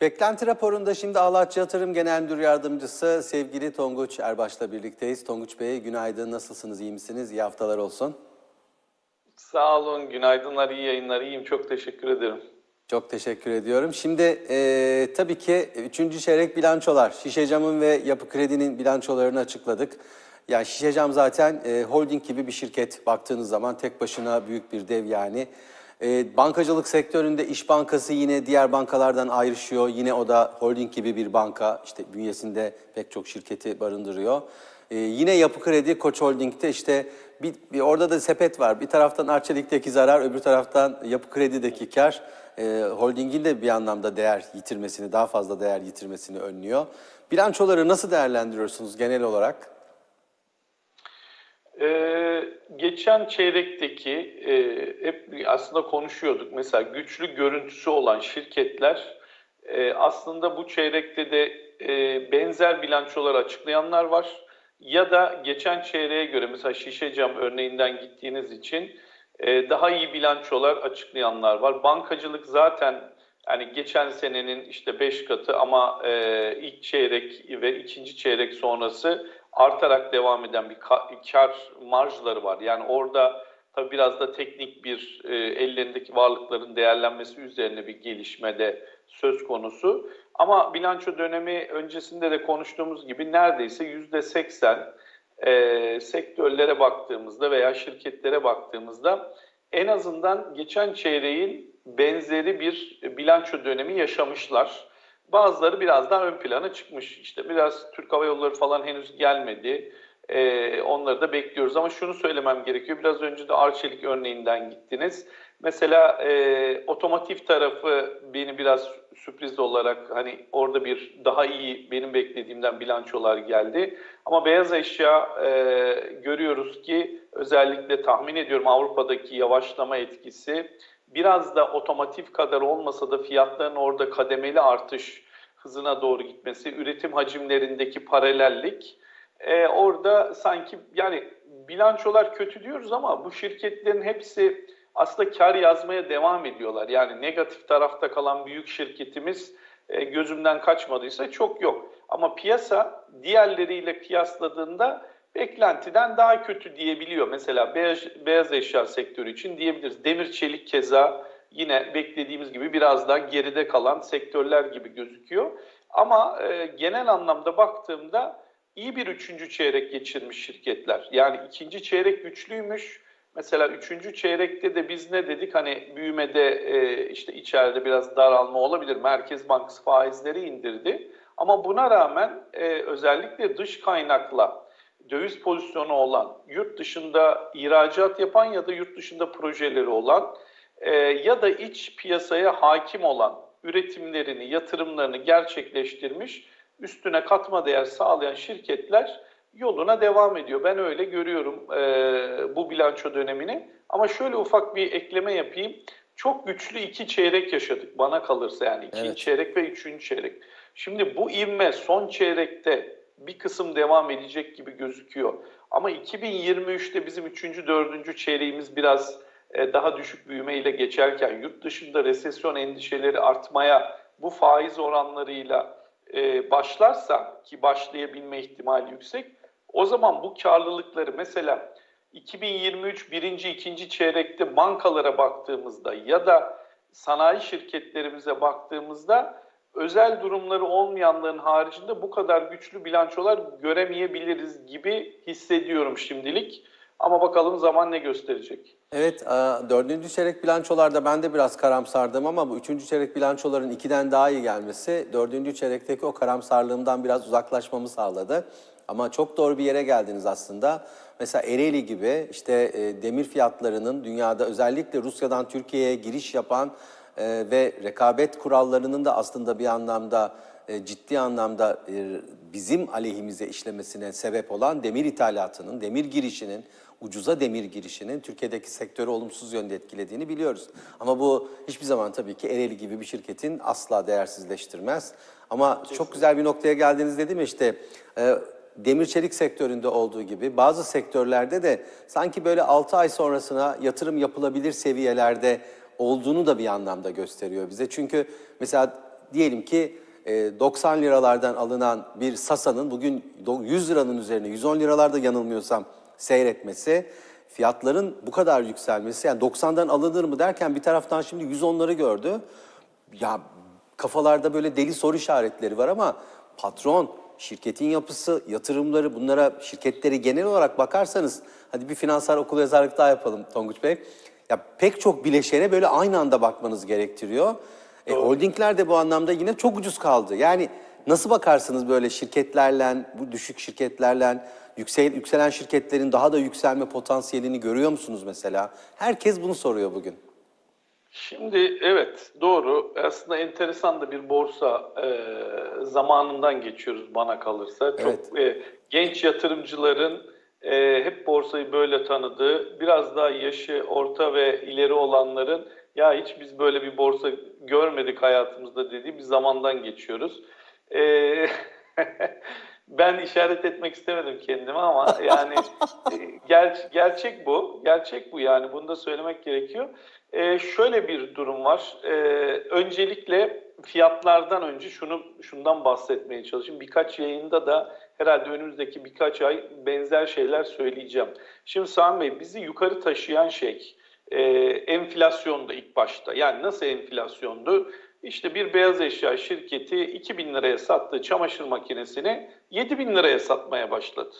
Beklenti raporunda şimdi Ağlaççı Yatırım Genel Müdür Yardımcısı sevgili Tonguç Erbaş'la birlikteyiz. Tonguç Bey günaydın, nasılsınız, iyi misiniz? İyi haftalar olsun. Sağ olun, günaydınlar, iyi yayınlar, iyiyim. Çok teşekkür ederim. Çok teşekkür ediyorum. Şimdi e, tabii ki 3. çeyrek bilançolar, Şişecam'ın ve Yapı Kredi'nin bilançolarını açıkladık. Yani Şişecam zaten e, holding gibi bir şirket baktığınız zaman tek başına büyük bir dev yani. E, bankacılık sektöründe İş Bankası yine diğer bankalardan ayrışıyor. Yine o da holding gibi bir banka. İşte bünyesinde pek çok şirketi barındırıyor. E, yine Yapı Kredi, Koç Holding'de işte bir, bir orada da sepet var. Bir taraftan Arçelik'teki zarar, öbür taraftan Yapı Kredi'deki kar e, holdingin de bir anlamda değer yitirmesini, daha fazla değer yitirmesini önlüyor. Bilançoları nasıl değerlendiriyorsunuz genel olarak? Ee, geçen çeyrekteki e, hep aslında konuşuyorduk. Mesela güçlü görüntüsü olan şirketler e, aslında bu çeyrekte de e, benzer bilançolar açıklayanlar var. Ya da geçen çeyreğe göre mesela Şişecam örneğinden gittiğiniz için e, daha iyi bilançolar açıklayanlar var. Bankacılık zaten yani geçen senenin işte 5 katı ama e, ilk çeyrek ve ikinci çeyrek sonrası artarak devam eden bir ka- kar marjları var. Yani orada tabii biraz da teknik bir e, ellerindeki varlıkların değerlenmesi üzerine bir gelişme de söz konusu. Ama bilanço dönemi öncesinde de konuştuğumuz gibi neredeyse yüzde seksen e, sektörlere baktığımızda veya şirketlere baktığımızda en azından geçen çeyreğin benzeri bir bilanço dönemi yaşamışlar. Bazıları biraz daha ön plana çıkmış. İşte biraz Türk Hava Yolları falan henüz gelmedi. Ee, onları da bekliyoruz. Ama şunu söylemem gerekiyor. Biraz önce de Arçelik örneğinden gittiniz. Mesela e, otomotiv tarafı beni biraz sürpriz olarak hani orada bir daha iyi benim beklediğimden bilançolar geldi. Ama beyaz eşya e, görüyoruz ki özellikle tahmin ediyorum Avrupa'daki yavaşlama etkisi biraz da otomotiv kadar olmasa da fiyatların orada kademeli artış hızına doğru gitmesi, üretim hacimlerindeki paralellik e, orada sanki yani bilançolar kötü diyoruz ama bu şirketlerin hepsi aslında kar yazmaya devam ediyorlar. Yani negatif tarafta kalan büyük şirketimiz e, gözümden kaçmadıysa çok yok. Ama piyasa diğerleriyle kıyasladığında beklentiden daha kötü diyebiliyor. Mesela beyaz, beyaz eşya sektörü için diyebiliriz. Demir çelik keza yine beklediğimiz gibi biraz daha geride kalan sektörler gibi gözüküyor. Ama e, genel anlamda baktığımda iyi bir üçüncü çeyrek geçirmiş şirketler. Yani ikinci çeyrek güçlüymüş. Mesela üçüncü çeyrekte de biz ne dedik? Hani büyümede e, işte içeride biraz daralma olabilir. Merkez Bankası faizleri indirdi. Ama buna rağmen e, özellikle dış kaynakla döviz pozisyonu olan, yurt dışında ihracat yapan ya da yurt dışında projeleri olan e, ya da iç piyasaya hakim olan üretimlerini, yatırımlarını gerçekleştirmiş, üstüne katma değer sağlayan şirketler yoluna devam ediyor. Ben öyle görüyorum e, bu bilanço dönemini. Ama şöyle ufak bir ekleme yapayım. Çok güçlü iki çeyrek yaşadık bana kalırsa yani ikinci Evet. çeyrek ve üçüncü çeyrek. Şimdi bu ivme son çeyrekte bir kısım devam edecek gibi gözüküyor. Ama 2023'te bizim 3. 4. çeyreğimiz biraz e, daha düşük büyümeyle geçerken yurt dışında resesyon endişeleri artmaya bu faiz oranlarıyla e, başlarsa ki başlayabilme ihtimali yüksek o zaman bu karlılıkları mesela 2023 birinci ikinci çeyrekte bankalara baktığımızda ya da sanayi şirketlerimize baktığımızda özel durumları olmayanların haricinde bu kadar güçlü bilançolar göremeyebiliriz gibi hissediyorum şimdilik. Ama bakalım zaman ne gösterecek. Evet, e, dördüncü çeyrek bilançolarda ben de biraz karamsardım ama bu üçüncü çeyrek bilançoların ikiden daha iyi gelmesi dördüncü çeyrekteki o karamsarlığımdan biraz uzaklaşmamı sağladı. Ama çok doğru bir yere geldiniz aslında. Mesela Ereğli gibi işte e, demir fiyatlarının dünyada özellikle Rusya'dan Türkiye'ye giriş yapan e, ve rekabet kurallarının da aslında bir anlamda e, ciddi anlamda e, bizim aleyhimize işlemesine sebep olan demir ithalatının, demir girişinin, ucuza demir girişinin Türkiye'deki sektörü olumsuz yönde etkilediğini biliyoruz. Ama bu hiçbir zaman tabii ki Ereğli gibi bir şirketin asla değersizleştirmez. Ama çok güzel bir noktaya geldiniz dedim işte e, demir çelik sektöründe olduğu gibi bazı sektörlerde de sanki böyle 6 ay sonrasına yatırım yapılabilir seviyelerde olduğunu da bir anlamda gösteriyor bize. Çünkü mesela diyelim ki e, 90 liralardan alınan bir Sasa'nın bugün do- 100 liranın üzerine 110 liralarda yanılmıyorsam seyretmesi, fiyatların bu kadar yükselmesi yani 90'dan alınır mı derken bir taraftan şimdi 110'ları gördü. Ya kafalarda böyle deli soru işaretleri var ama patron, şirketin yapısı, yatırımları bunlara şirketleri genel olarak bakarsanız hadi bir finansal okul yazarlık daha yapalım Tonguç Bey. Ya pek çok bileşene böyle aynı anda bakmanız gerektiriyor. E, holdingler de bu anlamda yine çok ucuz kaldı. Yani nasıl bakarsınız böyle şirketlerle, bu düşük şirketlerle, yüksel, yükselen şirketlerin daha da yükselme potansiyelini görüyor musunuz mesela? Herkes bunu soruyor bugün. Şimdi evet doğru. Aslında enteresan da bir borsa e, zamanından geçiyoruz bana kalırsa. Evet. Çok e, genç yatırımcıların e, hep borsayı böyle tanıdığı, biraz daha yaşı orta ve ileri olanların ya hiç biz böyle bir borsa görmedik hayatımızda dediği bir zamandan geçiyoruz. E, ben işaret etmek istemedim kendime ama yani e, ger- gerçek bu. Gerçek bu yani bunu da söylemek gerekiyor. Ee, şöyle bir durum var. Ee, öncelikle fiyatlardan önce şunu şundan bahsetmeye çalışayım. Birkaç yayında da herhalde önümüzdeki birkaç ay benzer şeyler söyleyeceğim. Şimdi Sami Bey bizi yukarı taşıyan şey e, enflasyonda ilk başta. Yani nasıl enflasyondu? İşte bir beyaz eşya şirketi 2000 liraya sattığı çamaşır makinesini 7000 liraya satmaya başladı.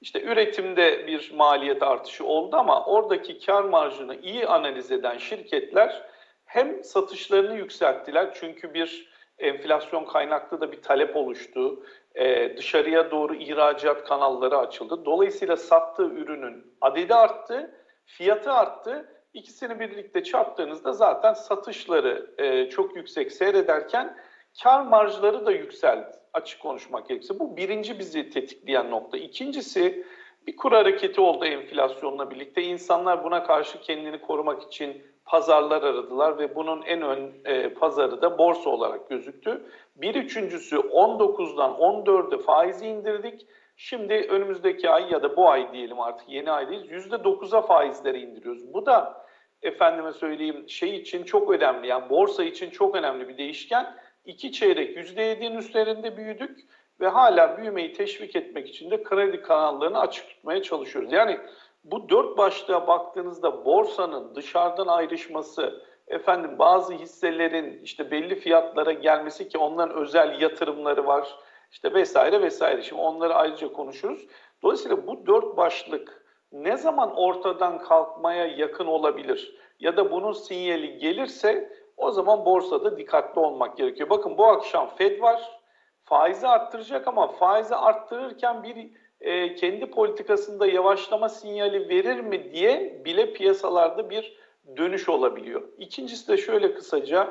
İşte üretimde bir maliyet artışı oldu ama oradaki kar marjını iyi analiz eden şirketler hem satışlarını yükselttiler çünkü bir enflasyon kaynaklı da bir talep oluştu. Ee, dışarıya doğru ihracat kanalları açıldı. Dolayısıyla sattığı ürünün adedi arttı, fiyatı arttı. İkisini birlikte çarptığınızda zaten satışları e, çok yüksek seyrederken kar marjları da yükseldi açık konuşmak gerekirse. Bu birinci bizi tetikleyen nokta. İkincisi bir kur hareketi oldu enflasyonla birlikte. İnsanlar buna karşı kendini korumak için pazarlar aradılar ve bunun en ön e, pazarı da borsa olarak gözüktü. Bir üçüncüsü 19'dan 14'e faizi indirdik. Şimdi önümüzdeki ay ya da bu ay diyelim artık yeni aydayız %9'a faizleri indiriyoruz. Bu da efendime söyleyeyim şey için çok önemli yani borsa için çok önemli bir değişken. İki çeyrek %7'nin üzerinde büyüdük ve hala büyümeyi teşvik etmek için de kredi kanallarını açık tutmaya çalışıyoruz. Yani bu dört başlığa baktığınızda borsanın dışarıdan ayrışması, efendim bazı hisselerin işte belli fiyatlara gelmesi ki onların özel yatırımları var işte vesaire vesaire. Şimdi onları ayrıca konuşuruz. Dolayısıyla bu dört başlık ne zaman ortadan kalkmaya yakın olabilir ya da bunun sinyali gelirse o zaman borsada dikkatli olmak gerekiyor. Bakın bu akşam Fed var. Faizi arttıracak ama faizi arttırırken bir e, kendi politikasında yavaşlama sinyali verir mi diye bile piyasalarda bir dönüş olabiliyor. İkincisi de şöyle kısaca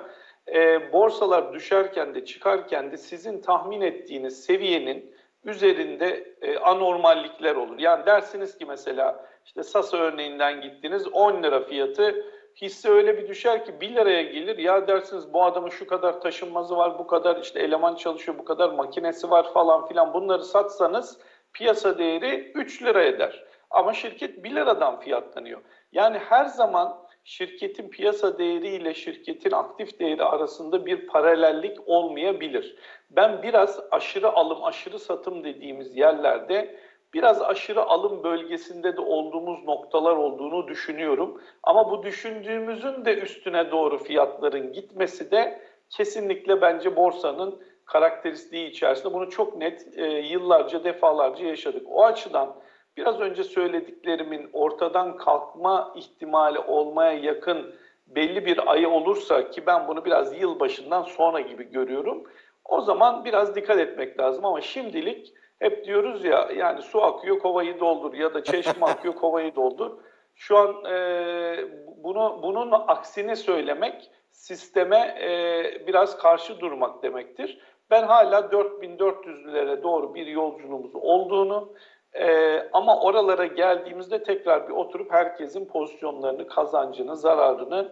e, borsalar düşerken de çıkarken de sizin tahmin ettiğiniz seviyenin üzerinde e, anormallikler olur. Yani dersiniz ki mesela işte Sasa örneğinden gittiniz 10 lira fiyatı hisse öyle bir düşer ki 1 liraya gelir. Ya dersiniz bu adamın şu kadar taşınmazı var, bu kadar işte eleman çalışıyor, bu kadar makinesi var falan filan bunları satsanız piyasa değeri 3 lira eder. Ama şirket 1 liradan fiyatlanıyor. Yani her zaman şirketin piyasa değeri ile şirketin aktif değeri arasında bir paralellik olmayabilir. Ben biraz aşırı alım, aşırı satım dediğimiz yerlerde biraz aşırı alım bölgesinde de olduğumuz noktalar olduğunu düşünüyorum. Ama bu düşündüğümüzün de üstüne doğru fiyatların gitmesi de kesinlikle bence borsanın karakteristiği içerisinde bunu çok net e, yıllarca defalarca yaşadık. O açıdan biraz önce söylediklerimin ortadan kalkma ihtimali olmaya yakın belli bir ayı olursa ki ben bunu biraz yıl başından sonra gibi görüyorum. O zaman biraz dikkat etmek lazım ama şimdilik hep diyoruz ya yani su akıyor kovayı doldur ya da çeşme akıyor kovayı doldur. Şu an e, bunu bunun aksini söylemek sisteme e, biraz karşı durmak demektir. Ben hala 4400'lere doğru bir yolculuğumuz olduğunu e, ama oralara geldiğimizde tekrar bir oturup herkesin pozisyonlarını, kazancını, zararını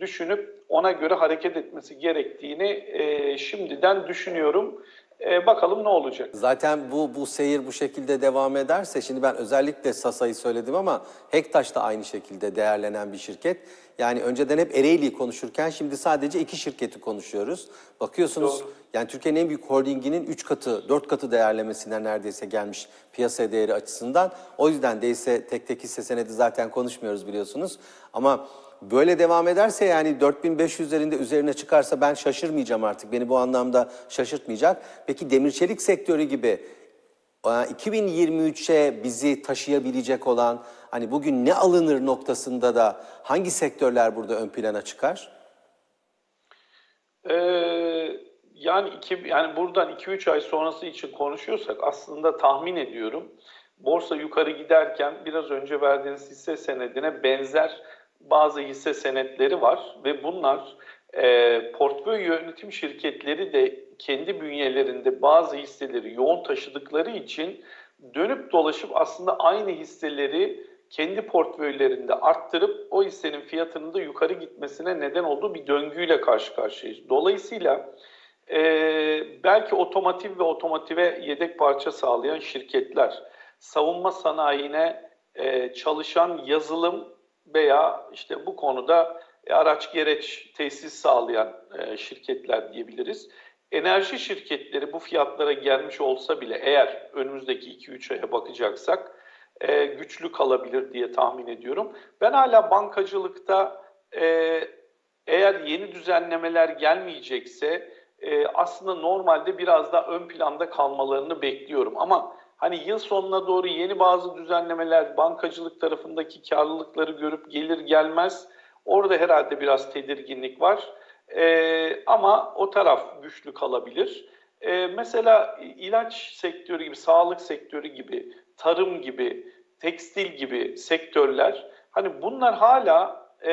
düşünüp ona göre hareket etmesi gerektiğini e, şimdiden düşünüyorum. E, bakalım ne olacak. Zaten bu bu seyir bu şekilde devam ederse şimdi ben özellikle Sasa'yı söyledim ama Hektaş da aynı şekilde değerlenen bir şirket. Yani önceden hep Ereğli'yi konuşurken şimdi sadece iki şirketi konuşuyoruz. Bakıyorsunuz Doğru. Yani Türkiye'nin en büyük holdinginin 3 katı, 4 katı değerlemesine neredeyse gelmiş piyasa değeri açısından. O yüzden değilse tek tek hisse senedi zaten konuşmuyoruz biliyorsunuz. Ama böyle devam ederse yani 4500'lerinde üzerine çıkarsa ben şaşırmayacağım artık. Beni bu anlamda şaşırtmayacak. Peki demir çelik sektörü gibi e, 2023'e bizi taşıyabilecek olan hani bugün ne alınır noktasında da hangi sektörler burada ön plana çıkar? Ee, yani iki, yani buradan 2-3 ay sonrası için konuşuyorsak aslında tahmin ediyorum borsa yukarı giderken biraz önce verdiğiniz hisse senedine benzer bazı hisse senetleri var ve bunlar e, portföy yönetim şirketleri de kendi bünyelerinde bazı hisseleri yoğun taşıdıkları için dönüp dolaşıp aslında aynı hisseleri kendi portföylerinde arttırıp o hissenin fiyatının da yukarı gitmesine neden olduğu bir döngüyle karşı karşıyayız. Dolayısıyla e, belki otomotiv ve otomotive yedek parça sağlayan şirketler, savunma sanayine e, çalışan yazılım veya işte bu konuda araç gereç tesis sağlayan e, şirketler diyebiliriz. Enerji şirketleri bu fiyatlara gelmiş olsa bile eğer önümüzdeki 2-3 aya bakacaksak e, güçlü kalabilir diye tahmin ediyorum. Ben hala bankacılıkta e, eğer yeni düzenlemeler gelmeyecekse e, aslında normalde biraz daha ön planda kalmalarını bekliyorum. Ama hani yıl sonuna doğru yeni bazı düzenlemeler bankacılık tarafındaki karlılıkları görüp gelir gelmez orada herhalde biraz tedirginlik var. E, ama o taraf güçlü kalabilir. E, mesela ilaç sektörü gibi, sağlık sektörü gibi, tarım gibi, tekstil gibi sektörler hani bunlar hala e,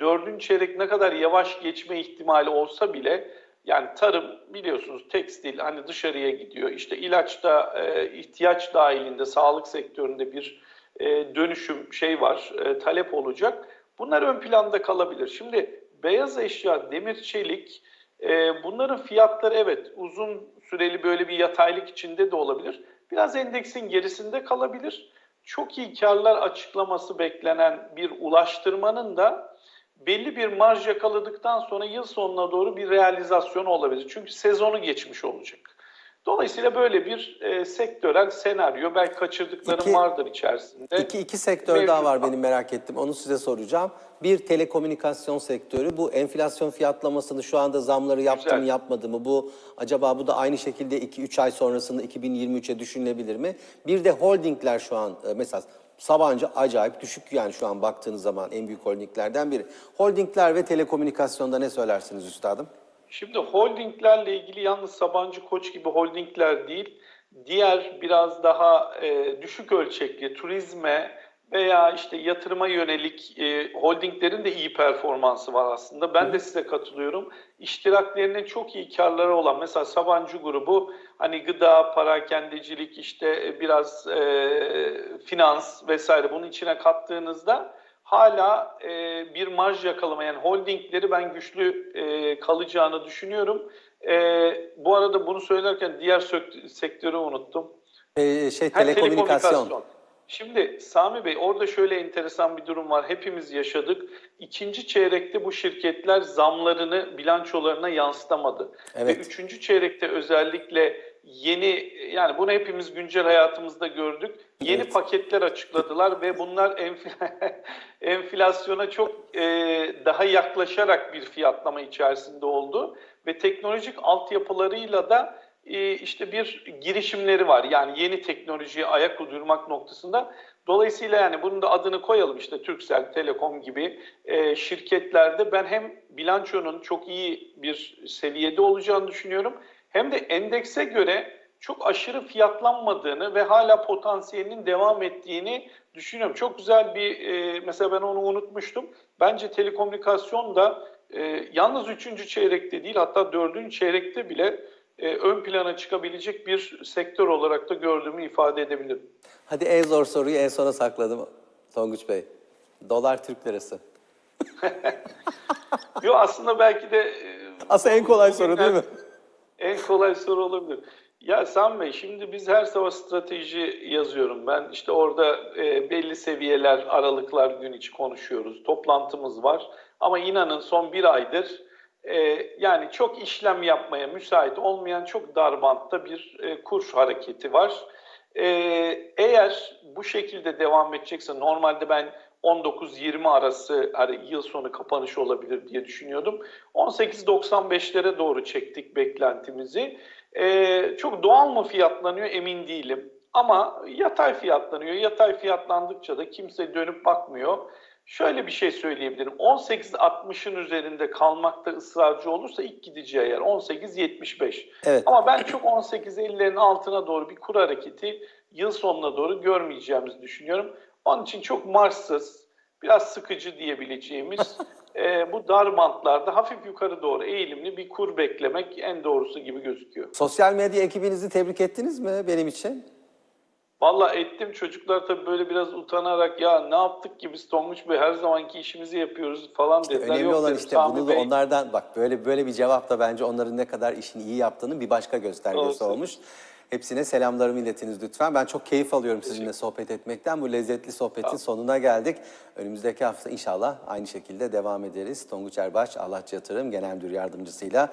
dördüncü çeyrek ne kadar yavaş geçme ihtimali olsa bile yani tarım biliyorsunuz tekstil hani dışarıya gidiyor işte ilaçta e, ihtiyaç dahilinde sağlık sektöründe bir e, dönüşüm şey var e, talep olacak bunlar ön planda kalabilir. Şimdi beyaz eşya, demir çelik e, bunların fiyatları evet uzun süreli böyle bir yataylık içinde de olabilir. Biraz endeksin gerisinde kalabilir. Çok iyi karlar açıklaması beklenen bir ulaştırmanın da belli bir marj yakaladıktan sonra yıl sonuna doğru bir realizasyon olabilir. Çünkü sezonu geçmiş olacak. Dolayısıyla böyle bir e, sektörel senaryo belki kaçırdıklarım İki- vardır içerisinde. İki, iki sektör daha var Mevcut. benim merak ettim. Onu size soracağım. Bir telekomünikasyon sektörü. Bu enflasyon fiyatlamasını şu anda zamları yaptı mı yapmadı mı? Bu acaba bu da aynı şekilde 2-3 ay sonrasında 2023'e düşünülebilir mi? Bir de holdingler şu an e, mesela Sabancı acayip düşük yani şu an baktığınız zaman en büyük holdinglerden biri. Holdingler ve telekomünikasyonda ne söylersiniz üstadım? Şimdi holdinglerle ilgili yalnız Sabancı Koç gibi holdingler değil, diğer biraz daha e, düşük ölçekli turizme veya işte yatırıma yönelik e, holdinglerin de iyi performansı var aslında. Ben de size katılıyorum. İştiraklerinin çok iyi karları olan mesela Sabancı grubu hani gıda, parakendecilik işte e, biraz e, finans vesaire bunun içine kattığınızda hala e, bir marj yakalama yani holdingleri ben güçlü e, kalacağını düşünüyorum. E, bu arada bunu söylerken diğer sektörü unuttum. Ee, şey Ha, telekomünikasyon. Şimdi Sami Bey orada şöyle enteresan bir durum var. Hepimiz yaşadık. İkinci çeyrekte bu şirketler zamlarını bilançolarına yansıtamadı. Evet. Ve üçüncü çeyrekte özellikle yeni yani bunu hepimiz güncel hayatımızda gördük. Yeni Evet. paketler açıkladılar ve bunlar enfl- enflasyona çok e, daha yaklaşarak bir fiyatlama içerisinde oldu ve teknolojik altyapılarıyla da işte bir girişimleri var. Yani yeni teknolojiye ayak uydurmak noktasında. Dolayısıyla yani bunun da adını koyalım işte Turkcell, Telekom gibi e, şirketlerde ben hem bilançonun çok iyi bir seviyede olacağını düşünüyorum hem de endekse göre çok aşırı fiyatlanmadığını ve hala potansiyelinin devam ettiğini düşünüyorum. Çok güzel bir e, mesela ben onu unutmuştum. Bence telekomünikasyon da e, yalnız 3. çeyrekte değil hatta 4. çeyrekte bile e, ön plana çıkabilecek bir sektör olarak da gördüğümü ifade edebilirim. Hadi en zor soruyu en sona sakladım Tonguç Bey. Dolar Türk lirası. Yo aslında belki de e, Aslında en kolay soru değil mi? En kolay soru olabilir. Ya Sam Bey şimdi biz her sabah strateji yazıyorum ben. İşte orada e, belli seviyeler, aralıklar gün içi konuşuyoruz. Toplantımız var. Ama inanın son bir aydır e, yani çok işlem yapmaya müsait olmayan çok dar bantta bir e, kur hareketi var. E, eğer bu şekilde devam edecekse normalde ben 19-20 arası hani yıl sonu kapanışı olabilir diye düşünüyordum. 18.95'lere doğru çektik beklentimizi. Ee, çok doğal mı fiyatlanıyor emin değilim. Ama yatay fiyatlanıyor. Yatay fiyatlandıkça da kimse dönüp bakmıyor. Şöyle bir şey söyleyebilirim. 18.60'ın üzerinde kalmakta ısrarcı olursa ilk gideceği yer 18.75. Evet. Ama ben çok 18.50'lerin altına doğru bir kur hareketi yıl sonuna doğru görmeyeceğimizi düşünüyorum. Onun için çok marşsız, biraz sıkıcı diyebileceğimiz e, bu dar bantlarda hafif yukarı doğru eğilimli bir kur beklemek en doğrusu gibi gözüküyor. Sosyal medya ekibinizi tebrik ettiniz mi benim için? Valla ettim çocuklar tabii böyle biraz utanarak ya ne yaptık ki biz Tonguç Bey her zamanki işimizi yapıyoruz falan dediler. Önemli Yok olan dedim, işte Sami bunu da Bey, onlardan bak böyle böyle bir cevap da bence onların ne kadar işini iyi yaptığının bir başka göstergesi Doğru. olmuş. Hepsine selamlarımı iletiniz lütfen. Ben çok keyif alıyorum sizinle sohbet etmekten. Bu lezzetli sohbetin sonuna geldik. Önümüzdeki hafta inşallah aynı şekilde devam ederiz. Tonguç Erbaş, Allahçı Yatırım Genel Müdür Yardımcısıyla